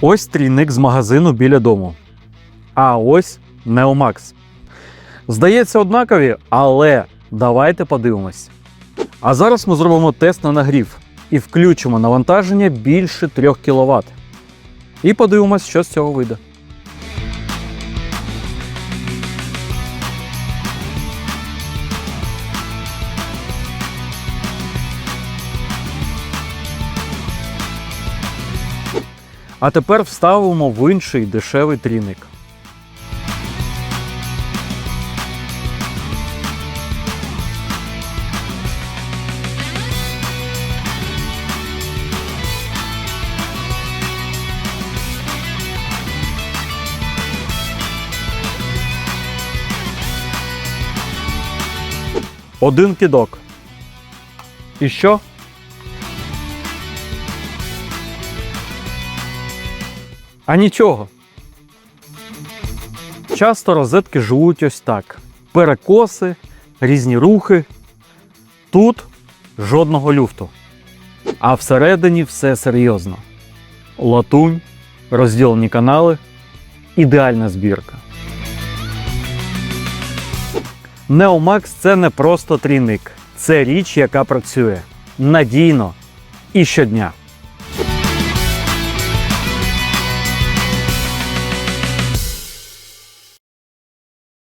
Ось трійник з магазину біля дому. А ось Неомакс. Здається, однакові, але давайте подивимось. А зараз ми зробимо тест на нагрів і включимо навантаження більше 3 кВт. І подивимось, що з цього вийде. А тепер вставимо в інший дешевий трійник. Один кидок. І що? А нічого. Часто розетки живуть ось так: перекоси, різні рухи. Тут жодного люфту. А всередині все серйозно. Латунь, розділені канали, ідеальна збірка. Neomax це не просто трійник, це річ, яка працює надійно і щодня.